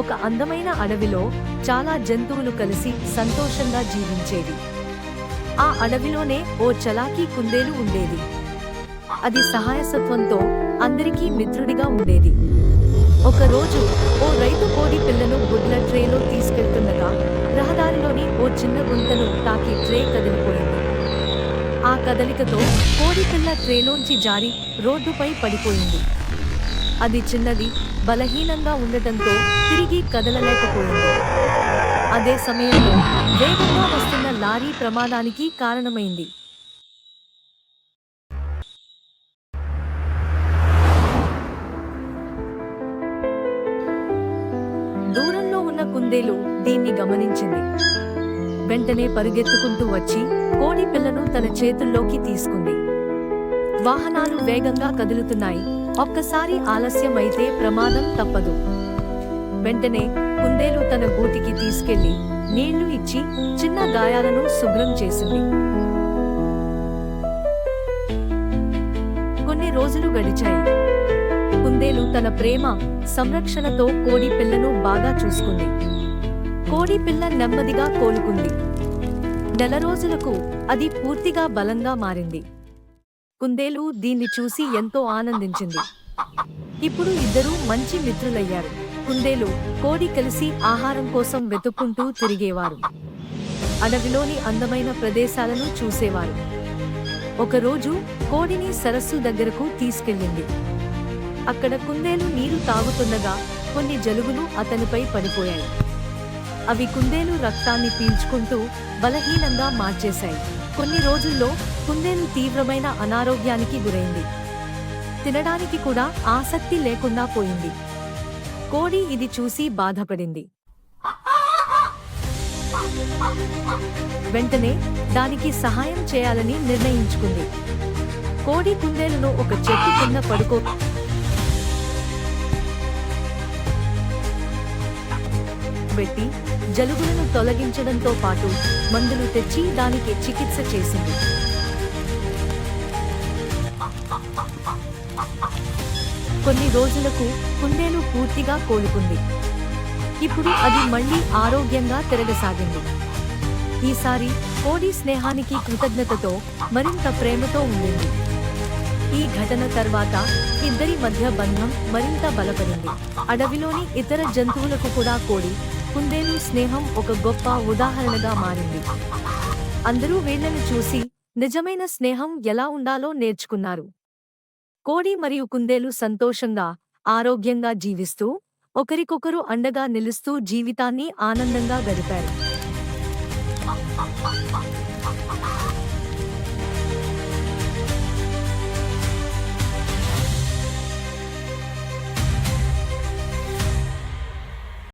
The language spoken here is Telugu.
ఒక అందమైన అడవిలో చాలా జంతువులు కలిసి సంతోషంగా జీవించేవి ఆ అడవిలోనే ఓ చలాకీ కుందేలు ఉండేది. అది సహాయసత్వంతో అందరికీ మిత్రుడిగా ఉండేది. ఒకరోజు ఓ రైతు కోడి పిల్లను గుడ్ల ట్రేలో తీసుకెళ్తుండగా రహదారిలోని ఓ చిన్న గుంతను తాకి ట్రే కదిలిపోయింది. ఆ కదలికతో కోడి పిల్ల ట్రేలోంచి జారి రోడ్డుపై పడిపోయింది. అది చిన్నది బలహీనంగా ఉండటంతో తిరిగి కదలలేకపోయింది. అదే సమయంలో వేగంగా వస్తున్న లారీ ప్రమాదానికి కారణమైంది. దూరంలో ఉన్న కుందేలు దీన్ని గమనించింది. వెంటనే పరుగెత్తుకుంటూ వచ్చి కోడి పిల్లను తన చేతుల్లోకి తీసుకుంది. వాహనాలు వేగంగా కదులుతున్నాయి. ఒక్కసారి ఆలస్యం అయితే ప్రమాదం తప్పదు. వెంటనే కుందేలు తన గూటికి తీసుకెళ్ళి నీళ్ళు ఇచ్చి చిన్న గాయాలను శుభ్రం చేసింది. కొన్ని రోజులు గడిచాయి. కుందేలు తన ప్రేమ సంరక్షణతో కోడి పిల్లను బాగా చూసుకుంది. కోడి పిల్ల నెమ్మదిగా కోలుకుంది. నెల రోజులకు అది పూర్తిగా బలంగా మారింది. కుందేలు దీన్ని చూసి ఎంతో ఆనందించింది. ఇప్పుడు ఇద్దరూ మంచి మిత్రులయ్యారు. కుందేలు కోడి కలిసి ఆహారం కోసం వెతుక్కుంటూ తిరిగేవారు. అడవిలోని అందమైన ప్రదేశాలను చూసేవారు. ఒకరోజు కోడిని సరస్సు దగ్గరకు తీసుకెళ్ళింది. అక్కడ కుందేలు నీరు తాగుతుండగా కొన్ని జలుబులు అతనిపై పడిపోయాయి. అవి కుందేలు రక్తాన్ని పీల్చుకుంటూ బలహీనంగా మార్చేశాయి. కొన్ని రోజుల్లో కుందేలు తీవ్రమైన అనారోగ్యానికి గురైంది. తినడానికి కూడా ఆసక్తి లేకుండా పోయింది. కోడి ఇది చూసి బాధపడింది. వెంటనే దానికి సహాయం చేయాలని నిర్ణయించుకుంది. కోడి కుందేలును ఒక చెట్టు కింద పడుకో పెట్టి జలుబులను తొలగించడంతో పాటు మందులు తెచ్చి దానికి చికిత్స చేసింది. కొన్ని రోజులకు కుందేలు పూర్తిగా కోలుకుంది. ఇప్పుడు అది మళ్ళీ ఆరోగ్యంగా తిరగసాగింది. ఈసారి కోడి స్నేహానికి కృతజ్ఞతతో మరింత ప్రేమతో ఉండింది. ఈ ఘటన తర్వాత ఇద్దరి మధ్య బంధం మరింత బలపడింది. అడవిలోని ఇతర జంతువులకు కూడా కోడి కుందేలు స్నేహం ఒక గొప్ప ఉదాహరణగా మారింది. అందరూ వీళ్ళని చూసి నిజమైన స్నేహం ఎలా ఉండాలో నేర్చుకున్నారు. కోడి మరియు కుందేలు సంతోషంగా ఆరోగ్యంగా జీవిస్తూ ఒకరికొకరు అండగా నిలుస్తూ జీవితాన్ని ఆనందంగా గడిపారు.